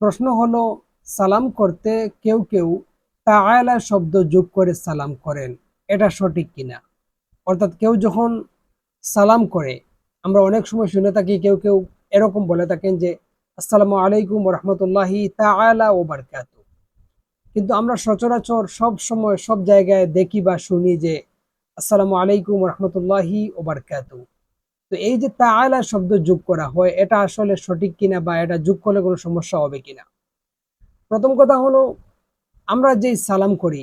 প্রশ্ন হলো, সালাম করতে কেউ কেউ তাআলা শব্দ যোগ করে সালাম করেন, এটা সঠিক কিনা? অর্থাৎ কেউ যখন সালাম করে, আমরা অনেক সময় শুনে থাকি, কেউ কেউ এরকম বলে থাকেন যে, আসসালামু আলাইকুম রহমতুল্লাহি তাআলা ও বারকাত কিন্তু আমরা সচরাচর সব সময় সব জায়গায় দেখি বা শুনি যে, আসসালামু আলাইকুম রহমতুল্লাহি ও বারকাত তো এই যে তাআলা শব্দ যোগ করা হয়, এটা আসলে সঠিক কিনা বা এটা যোগ করলে কোনো সমস্যা হবে কিনা? প্রথম কথা হলো, আমরা যেই সালাম করি,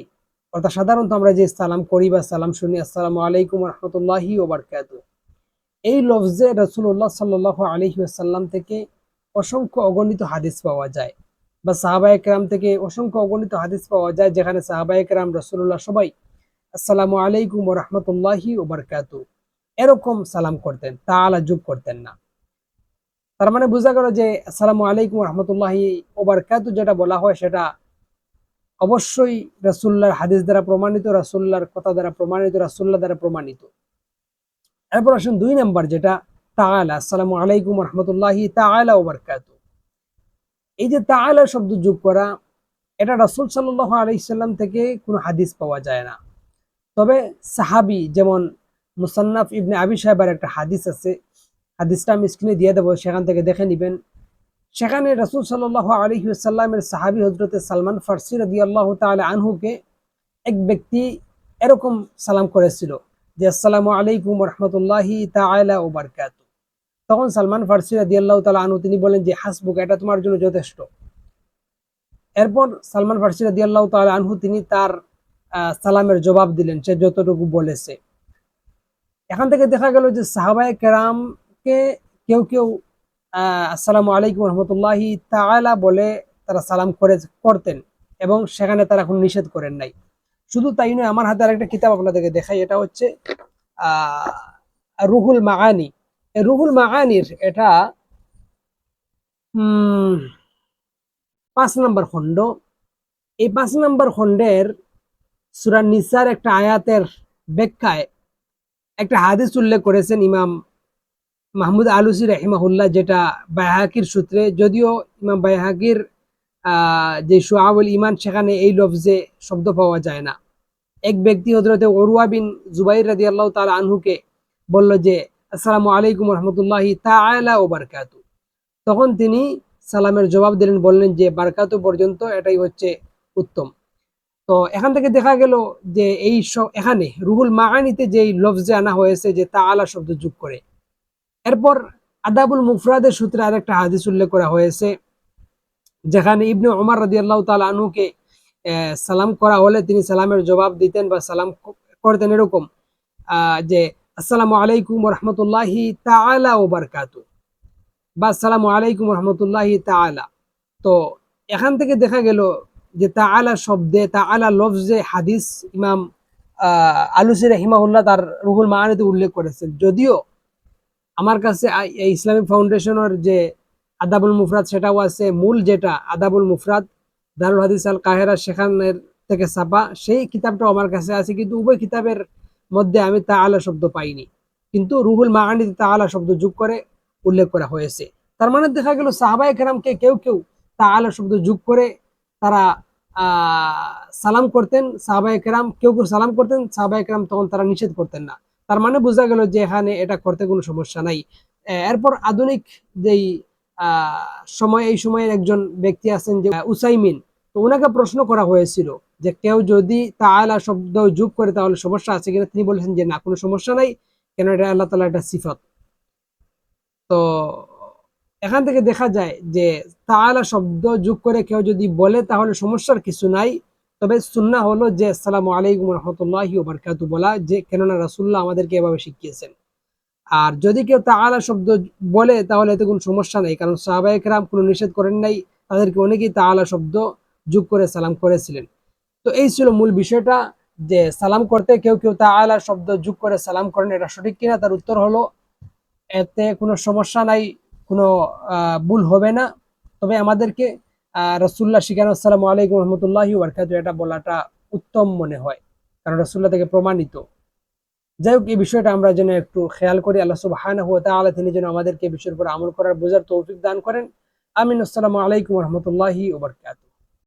অর্থাৎ সাধারণত আমরা যে সালাম করি বা সালাম শুনি, আসসালামু আলাইকুম রহমতুল্লাহি ও বারকাত এই লফজে রসুল্লাহ সাল্লাহ আলহি আসাল্লাম থেকে অসংখ্য অগণিত হাদিস পাওয়া যায় বা সাহাবায় কেরাম থেকে অসংখ্য অগণিত হাদিস পাওয়া যায়, যেখানে সাহাবায় কেরাম রসুল্লাহ সবাই, আসসালামু আলাইকুম রহমতুল্লাহি ও বারকাত এরকম সালাম করতেন তা আলা যোগ করতেন না। তার মানে বোঝা গেল যে, আসসালামু আলাইকুম রহমতুল্লাহি ও বারকাত যেটা বলা হয় সেটা অবশ্যই রাসুল্লাহর হাদিস দ্বারা প্রমাণিত রাসুল্লাহর কথা দ্বারা প্রমাণিত রাসুল্লাহ দ্বারা প্রমাণিত। এরপর আসুন দুই নাম্বার যেটা তাআলা আসসালামু আলাইকুম রহমতুল্লাহি তাআলা ও বারকাত এই যে তাআলা শব্দ যোগ করা, এটা রাসূল সাল্লাল্লাহু আলাইহি সাল্লাম থেকে কোনো হাদিস পাওয়া যায় না। তবে সাহাবি যেমন মুসান্নাফ ইবনে আবি সাহেবের একটা হাদিস আছে। হাদিসটা আমি স্ক্রিনে দিয়ে দেবো, সেখান থেকে দেখে নিবেন। সেখানে রাসূল সাল্লাল্লাহু আলাইহি সাল্লামের সাহাবি হজরতে সালমান ফার্সি রাদিয়াল্লাহু তাআলা আনহুকে এক ব্যক্তি এরকম সালাম করেছিল যে, আসসালামু আলাইকুম রহমতুল্লাহি তাআলা ও বারকাত তখন সালমান ফার্সি রাদিয়াল্লাহু তাআলা আনহু, তিনি বলেন যে, হাসবুক, এটা তোমার জন্য যথেষ্ট। এরপর সালমান ফার্সি রাদিয়াল্লাহু তাআলা আনহু, তিনি তার সালামের জবাব দিলেন, সে যতটুকু বলেছে। এখান থেকে দেখা গেল যে সাহাবায়ে কেরামকে কেউ কেউ আসসালামু আলাইকুম রহমতুল্লাহি তাআলা বলে তারা সালাম করে, করতেন এবং সেখানে তারা কোনো নিষেধ করেন নাই। শুধু তাই নয়, আমার হাতে আরেকটা কিতাব আপনাদেরকে দেখাই, এটা হচ্ছে রুহুল মাগানি রুহুল মাগানির এটা পাঁচ নম্বর খণ্ড। এই পাঁচ নম্বর খণ্ডের সুরান নিসার একটা আয়াতের ব্যাখ্যায় একটা হাদিস উল্লেখ করেছেন ইমাম মাহমুদ আলুসি রহিমাহুল্লাহ, যেটা বায়াহাকির সূত্রে, যদিও ইমাম বায়াহাকির যে সোয়াবুল ইমান সেখানে এই লফজে শব্দ পাওয়া যায় না। এক ব্যক্তি হজরতে ওরুয়া বিন জুবাইর রাজি আল্লাহ তালা আনহুকে বলল যে, আসসালামু আলাইকুম রহমতুল্লাহি তাআলা ও বারকাতু। তখন তিনি সালামের জবাব দিলেন, বললেন যে, বারকাতু পর্যন্ত এটাই হচ্ছে উত্তম। তো এখান থেকে দেখা গেল যে এই এখানে রুহুল মাগানিতে যে লফজে আনা হয়েছে যে তা আলা শব্দ যোগ করে। এরপর আদাবুল মুফরাদের সূত্রে আরেকটা হাদিস উল্লেখ করা হয়েছে, যেখানে ইবনে ওমর রাজি আল্লাহ তালা আনুকে সালাম করা হলে তিনি সালামের জবাব দিতেন বা সালাম করতেন এরকম যে আসসালামু আলাইকুম রহমতুল্লাহি তাআলা ও বারকাতু। বা আসসালামু আলাইকুম রহমতুল্লাহি তাআলা। তো এখান থেকে দেখা গেল যে তা আলা শব্দে, তাআলা লফজে হাদিস ইমাম আলুসি রহিমাহুল্লাহ তার রুহুল মাহানিতে উল্লেখ করেছেন। যদিও আমার কাছে ইসলামিক ফাউন্ডেশনের যে আদাবুল মুফরাদ সেটাও আছে। মূল যেটা আদাবুল মুফরাদ, দারুল হাদিস আল কাহেরা সেখানের থেকে ছাপা, সেই কিতাবটাও আমার কাছে আছে। কিন্তু উভয় কিতাবের মধ্যে আমি তা আলা শব্দ পাইনি। কিন্তু রুহুল মাহানিতে তা আলা শব্দ যোগ করে উল্লেখ করা হয়েছে। তার মানে দেখা গেল সাহাবাই কেরামকে কেউ কেউ তা আলা শব্দ যোগ করে তারা সালাম করতেন সাহাবাই কেরাম। কেউ কেউ সালাম করতেন কেরাম তখন তারা নিষেধ করতেন না। তার মানে বোঝা গেল যে এখানে এটা করতে কোনো সমস্যা নাই। এরপর আধুনিক যেই সময়, এই সময়ের একজন ব্যক্তি আছেন যে উসাইমিন, তো ওনাকে প্রশ্ন করা হয়েছিল যে কেউ যদি তাআলা শব্দ যোগ করে তাহলে সমস্যা আছে কিনা? তিনি বলেছেন যে না, কোনো সমস্যা নাই। কেন এটা আল্লাহ তালা একটা সিফত। তো এখান থেকে দেখা যায় যে তাআলা শব্দ যোগ করে কেউ যদি বলে, তাহলে সমস্যার কিছু নাই। তবে সুন্না হলো যে, আসসালামু আলাইকুম রহমতুল্লাহ বারকাতু বলা যে, কেননা রাসুল্লাহ আমাদেরকে এভাবে শিখিয়েছেন। আর যদি কেউ তাআলা শব্দ বলে, তাহলে এতে কোনো সমস্যা নাই, কারণ সাহাবাহিক রাম কোনো নিষেধ করেন নাই। তাদেরকে অনেকেই তাআলা শব্দ যোগ করে সালাম করেছিলেন। তো এই ছিল মূল বিষয়টা, যে সালাম করতে কেউ কেউ তাআলা শব্দ যোগ করে সালাম করেন, এটা সঠিক কিনা, তার উত্তর হলো, এতে কোনো সমস্যা নাই। কোনো ভুল হবে না। তবে আমাদেরকে রসুল্লাহ শিকান আসসালাম আলাইকুম রহমতুল্লাহি ওয়ারকাত এটা বলাটা উত্তম মনে হয়। কারণ রসুল্লাহ থেকে প্রমাণিত। যাই হোক, এই বিষয়টা আমরা যেন একটু খেয়াল করি। আল্লাহ সুবাহ তিনি যেন আমাদেরকে বিষয়ের উপর আমল করার বোঝার তৌফিক দান করেন। আমিন। আসসালামু আলাইকুম রহমতুল্লাহি ওবরকাত